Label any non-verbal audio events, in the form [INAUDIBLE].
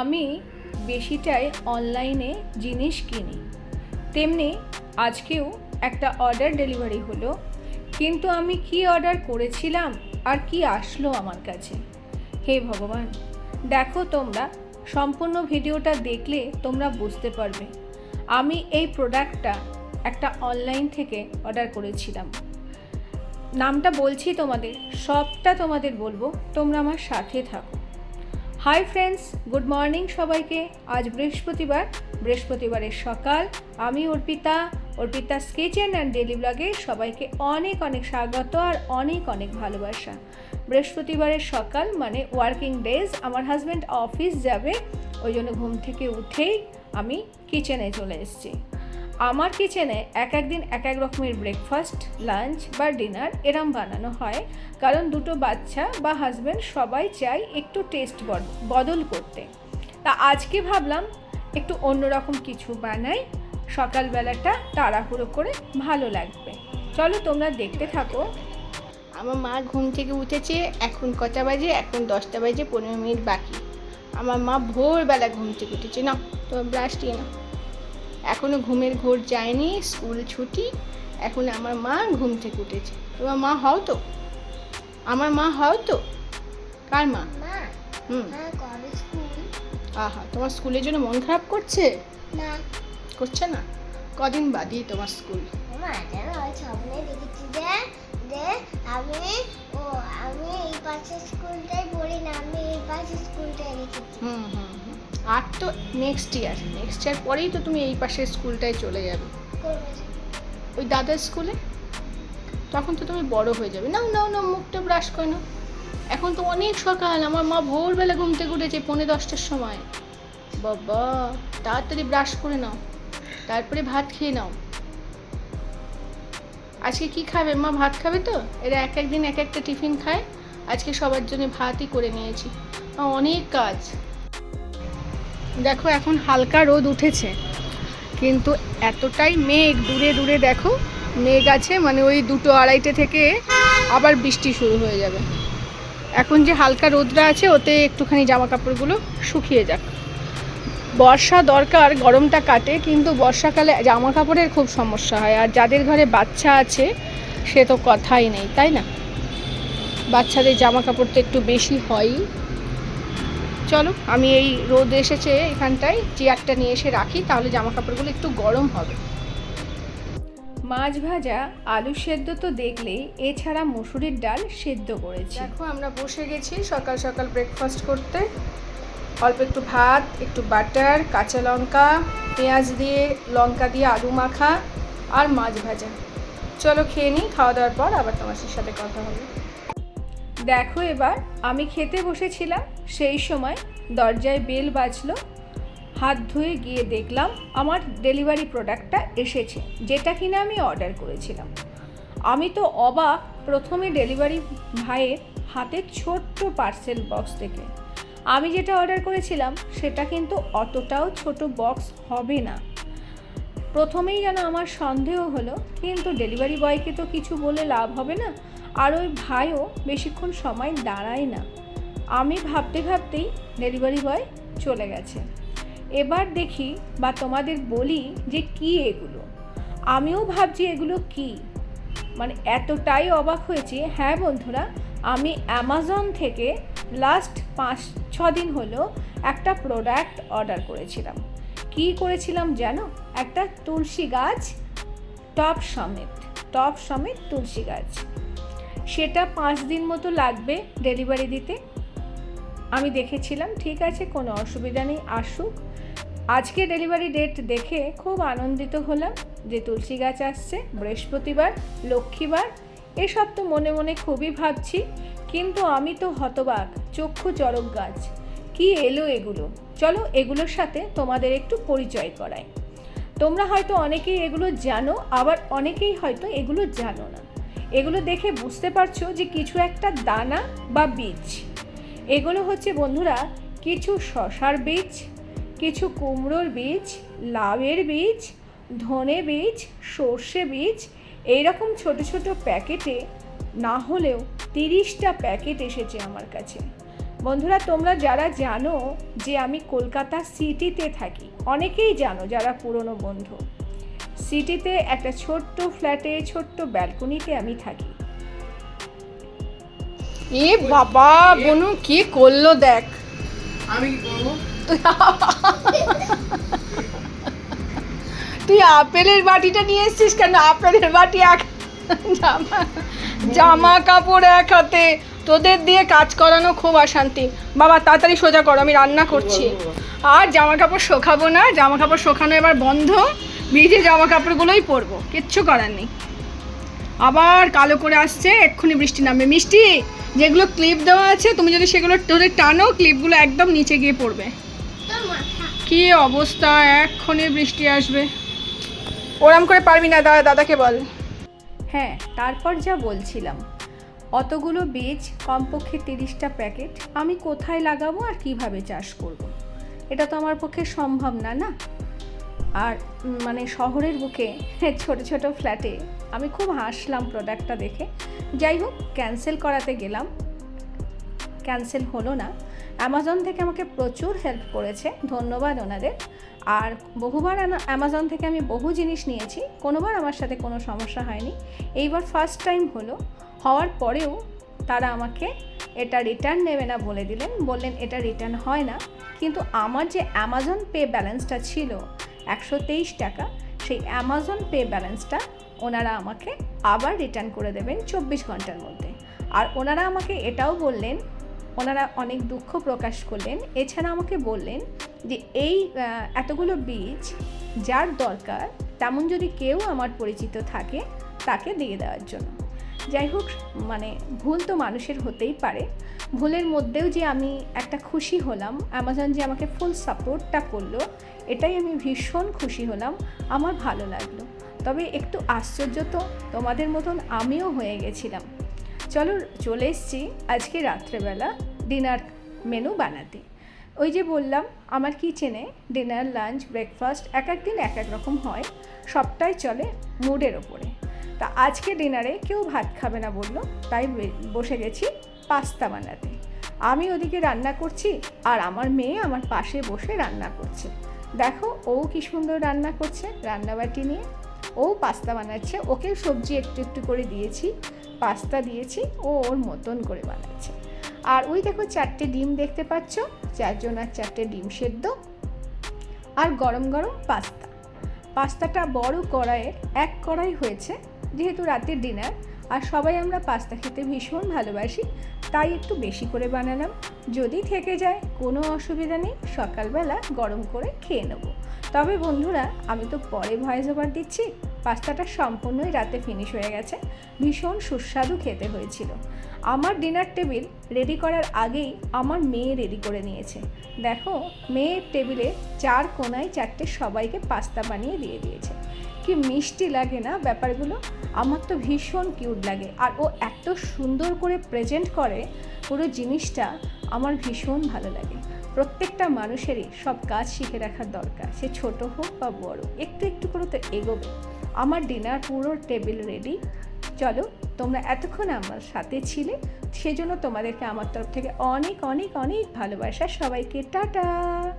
আমি বেশিটাই অনলাইনে জিনিস কিনি। তেমনি আজকেও একটা অর্ডার ডেলিভারি হলো, কিন্তু আমি কি অর্ডার করেছিলাম আর কি আসলো আমার কাছে? হে ভগবান, দেখো তোমরা, সম্পূর্ণ ভিডিওটা দেখলে তোমরা বুঝতে পারবে। আমি এই প্রোডাক্টটা একটা অনলাইন থেকে অর্ডার করেছিলাম। নামটা বলছি তোমাদের, সবটা তোমাদের বলব, তোমরা আমার সাথে থাকো। হাই ফ্রেন্ডস গুড মর্নিং সবাইকে। আজ বৃহস্পতিবার, বৃহস্পতিবারের সকাল। আমি Arpita. Arpita kitchen and daily ব্লগে সবাইকে অনেক অনেক স্বাগত আর অনেক অনেক ভালোবাসা। বৃহস্পতিবারের সকাল মানে ওয়ার্কিং ডেজ আমার হাজব্যান্ড অফিস যাবে। ওই জন্য ঘুম থেকে উঠেই আমি কিচেনে চলে এসেছি। আমার কিচেনে এক এক দিন এক এক রকমের ব্রেকফাস্ট লাঞ্চ বা ডিনার এরম বানানো হয়। কারণ দুটো বাচ্চা বা হাজব্যান্ড সবাই চায় একটু টেস্ট বদল করতে। তা আজকে ভাবলাম একটু অন্যরকম কিছু বানাই। সকালবেলাটা তাড়াহুড়ো করে ভালো লাগবে। চলো তোমরা দেখতে থাকো। আমার মা ঘুম থেকে উঠেছে, এখন কটা বাজে? এখন দশটা বাজে, পনেরো মিনিট বাকি। আমার মা ভোরবেলা ঘুম থেকে উঠেছে। না তোমার ব্রাশ দিয়ে না এখনও ঘুমের ঘোর যায়নি স্কুল ছুটি এখন আমার মা ঘুম থেকে উঠেছে। তোমার মা হও তো। আমার মা হও তো। কার মা? হুম। আহা তোমার স্কুলের জন্য মন খারাপ করছে? না। করছে না? কদিন বাদই তোমার স্কুল? মা যেন স্বপ্নে দেখেছি যে যে আমি ও আমি এই পাশের স্কুলটাই পড়ি না আমি এই পাশের স্কুলটাই হুম হুম হুম। আর তো নেক্সট ইয়ার নেক্সট ইয়ার পরেই তো তুমি এই পাশের স্কুলটায় চলে যাবে। ওই দাদার স্কুলে তখন তো তুমি বড় হয়ে যাবে। নাও নাও নাও, মুখটা ব্রাশ করে নাও। এখন তো অনেক সকাল। আমার মা ভোরবেলা ঘুম থেকে উঠেছে পৌনে দশটার সময়। বাবা, তাড়াতাড়ি ব্রাশ করে নাও। তারপরে ভাত খেয়ে নাও। আজকে কি খাবে? মা ভাত খাবে তো? এরা এক এক দিন এক একটা টিফিন খায়। আজকে সবার জন্য ভাতই করে নিয়েছি। অনেক কাজ। দেখো, এখন হালকা রোদ উঠেছে। কিন্তু এতটাই মেঘ, দূরে দূরে দেখো, মেঘ আছে মানে ওই দুটো আড়াইটে থেকে আবার বৃষ্টি শুরু হয়ে যাবে। এখন যে হালকা রোদটা আছে, ওতে একটুখানি জামা কাপড়গুলো শুকিয়ে যাক। বর্ষা দরকার, গরমটা কাটে, কিন্তু বর্ষাকালে জামা কাপড়ের খুব সমস্যা হয়। আর যাদের ঘরে বাচ্চা আছে, সে তো কথাই নেই, তাই না? বাচ্চাদের জামা কাপড় তো একটু বেশি হয়ই। চলো আমি এই রোদ এসেছে এখানটায় চেয়ারটা নিয়ে এসে রাখি তাহলে জামা কাপড়গুলো একটু গরম হবে। মাছ ভাজা আলু সেদ্ধ তো দেখলেই এছাড়া মুসুরির ডাল সেদ্ধ করেছি। দেখো আমরা বসে গেছি সকাল সকাল ব্রেকফাস্ট করতে। অল্প একটু ভাত একটু বাটার কাঁচা লঙ্কা পেঁয়াজ দিয়ে লঙ্কা দিয়ে আলু মাখা আর মাছ ভাজা। চলো খেয়ে নিই খাওয়া দাওয়ার পর আবার তোমার সাথে কথা হবে। দেখো এবার, আমি খেতে বসেছিলাম, সেই সময় দরজায় বেল বাজলো। হাত ধুয়ে গিয়ে দেখলাম আমার ডেলিভারি প্রোডাক্টটা এসেছে, যেটা কিনা আমি অর্ডার করেছিলাম। আমি তো অবাক প্রথমে ডেলিভারি ভাইয়ের হাতে ছোট্ট পার্সেল বক্স থেকে আমি যেটা অর্ডার করেছিলাম, সেটা কিন্তু অতটাও ছোট বক্স হবে না। প্রথমেই যেন আমার সন্দেহ হলো, কিন্তু ডেলিভারি বয়কে তো কিছু বলে লাভ হবে না? আর ওই ভাইও বেশিক্ষণ সময় দাঁড়ায় না। আমি ভাবতে ভাবতেই ডেলিভারি বয় চলে গেছে। এবার দেখি বা তোমাদের বলি যে কি এগুলো। আমিও ভাবছি এগুলো কি? মানে এতটাই অবাক হয়েছি। হ্যাঁ বন্ধুরা, আমি অ্যামাজন থেকে লাস্ট পাঁচ, ছ দিন হলো একটা প্রোডাক্ট অর্ডার করেছিলাম। কি করেছিলাম জানো? একটা তুলসী গাছ টপ সমেত টপ সমেত তুলসী গাছ। সেটা পাঁচ দিন মতো লাগবে ডেলিভারি দিতে। আমি দেখেছিলাম, ঠিক আছে, কোনো অসুবিধা নেই, আসুক। আজকে ডেলিভারি ডেট দেখে খুব আনন্দিত হলাম যে তুলসী গাছ আসছে, বৃহস্পতিবার, লক্ষ্মীবার, এসব তো মনে মনে খুবই ভাবছি, কিন্তু আমি তো হতবাক, চক্ষু চরক গাছ, কি এলো এগুলো? চলো এগুলোর সাথে তোমাদের একটু পরিচয় করাই। তোমরা হয়তো অনেকেই এগুলো জানো, আবার অনেকেই হয়তো এগুলো জানো না। এগুলো দেখে বুঝতে পারছ যে কিছু একটা দানা বা বীজ। এগুলো হচ্ছে বন্ধুরা কিছু শশার বীজ, কিছু কুমড়োর বীজ, লাউয়ের বীজ, ধনে বীজ, সর্ষে বীজ। এইরকম ছোট ছোট প্যাকেটে না হলেও তিরিশটা প্যাকেট এসেছে আমার কাছে। বন্ধুরা, তোমরা যারা জানো যে আমি কলকাতা সিটিতে থাকি, অনেকেই জানো যারা পুরনো বন্ধু। সিটিতে একটা ছোট্ট ফ্ল্যাটে ছোট্ট ব্যালকনিতে আমি থাকি। এ বাবা বনু কি করল দেখ। আমি কি করব? তুই আপেলের বাটিটা নিয়ে এসেছিস কেন? আপেলের বাটি এক জামা জামা কাপড় এক হাতে। তোদের দিয়ে কাজ করানো খুব অশান্তি। বাবা তাড়াতাড়ি সোজা করো আমি রান্না করছি। আর জামা কাপড় শোকাবো না। জামা কাপড় শোকানো এবার বন্ধ। ভিজে জামা কাপড়গুলোই পরবো কিচ্ছু করার নেই। আবার কালো করে আসছে এক্ষুনি বৃষ্টি নামবে। মিষ্টি যেগুলো ক্লিপ দেওয়া আছে তুমি যদি সেগুলো ধরে টানো ক্লিপগুলো একদম নিচে গিয়ে পড়বে। কি অবস্থা? এক্ষুনি বৃষ্টি আসবে। ওরম করে পারবি না দাদা দাদাকে বল। হ্যাঁ তারপর যা বলছিলাম। অতগুলো বীজ কমপক্ষে তিরিশটা প্যাকেট আমি কোথায় লাগাবো আর কীভাবে চাষ করব। এটা তো আমার পক্ষে সম্ভব না না? আর মানে শহরের বুকে [LAUGHS] ছোট ছোট ফ্ল্যাটে আমি খুব হাসলাম প্রোডাক্টটা দেখে। যাই হোক, ক্যান্সেল করাতে গেলাম। ক্যান্সেল হলো না। অ্যামাজন থেকে আমাকে প্রচুর হেল্প করেছে। ধন্যবাদ ওনাদের। আর বহুবার অ্যামাজন থেকে আমি বহু জিনিস নিয়েছি। কোনোবার আমার সাথে কোনো সমস্যা হয়নি। এইবার ফার্স্ট টাইম হলো। হওয়ার পরেও তারা আমাকে এটা রিটার্ন নেবে না বলে দিলেন। বললেন, এটা রিটার্ন হয় না। কিন্তু আমার যে অ্যামাজন পে ব্যালেন্সটা ছিল একশো তেইশ টাকা। সেই অ্যামাজন পে ব্যালেন্সটা ওনারা আমাকে আবার রিটার্ন করে দেবেন চব্বিশ ঘণ্টার মধ্যে। আর ওনারা আমাকে এটাও বললেন, ওনারা অনেক দুঃখ প্রকাশ করলেন। এছাড়া আমাকে বললেন যে এই এতগুলো বীজ যার দরকার, তেমন যদি কেউ আমার পরিচিত থাকে, তাকে দিয়ে দেওয়ার জন্য। যাই হোক মানে ভুল তো মানুষের হতেই পারে। ভুলের মধ্যেও যে আমি একটা খুশি হলাম অ্যামাজন যে আমাকে ফুল সাপোর্টটা করল, এটাই আমি ভীষণ খুশি হলাম, আমার ভালো লাগল। তবে একটু আশ্চর্য তো, তোমাদের মতন আমিও হয়ে গেছিলাম। চলো, চলে এসছি আজকে রাত্রেবেলা ডিনার মেনু বানাতে। ওই যে বললাম, আমার কিচেনে ডিনার, লাঞ্চ, ব্রেকফাস্ট এক এক দিন এক এক রকম হয়, সবটাই চলে মুডের ওপরে। তা আজকে ডিনারে কেউ ভাত খাবে না বলল, তাই বসে গেছি পাস্তা বানাতে। আমি ওদিকে রান্না করছি আর আমার মেয়ে আমার পাশে বসে রান্না করছে। দেখো, ও কি সুন্দর রান্না করছে রান্নাবাটি নিয়ে। ও পাস্তা বানাচ্ছে, ওকে সবজি একটু একটু করে দিয়েছি পাস্তা দিয়েছি, ও ওর মতন করে বানাচ্ছে। আর ওই দেখো চারটে ডিম দেখতে পাচ্ছ, চারজন আর চারটে ডিম সেদ্ধ আর গরম গরম পাস্তা পাস্তাটা বড় কড়াইয়ে এক কড়াই হয়েছে যেহেতু রাতের ডিনার আর সবাই আমরা পাস্তা খেতে ভীষণ ভালোবাসি, তাই একটু বেশি করে বানালাম। যদি থেকে যায়, কোনো অসুবিধা নেই, সকালবেলা গরম করে খেয়ে নেব। তবে বন্ধুরা, আমি তো পরে ভয়েস ওভার দিচ্ছি। পাস্তাটা সম্পূর্ণই রাতে ফিনিশ হয়ে গেছে। ভীষণ সুস্বাদু খেতে হয়েছিল। আমার ডিনার টেবিল রেডি করার আগেই আমার মেয়ে রেডি করে নিয়েছে। দেখো, মেয়ের টেবিলে চার কোনায় চারটে সবাইকে পাস্তা বানিয়ে দিয়ে দিয়েছে। কি মিষ্টি লাগে না ব্যাপারগুলো? আমার তো ভীষণ কিউট লাগে। আর ও এত সুন্দর করে প্রেজেন্ট করে পুরো জিনিসটা, আমার ভীষণ ভালো লাগে। প্রত্যেকটা মানুষেরই সব কাজ শিখে রাখার দরকার। সে ছোট হোক বা বড়, একটু একটু করে তো এগোবে। আমার ডিনার পুরো টেবিল রেডি চলো, তোমরা এতক্ষণ আমার সাথে ছিলে। সেজন্য তোমাদেরকে আমার তরফ থেকে অনেক অনেক অনেক ভালোবাসা। সবাইকে টাটা!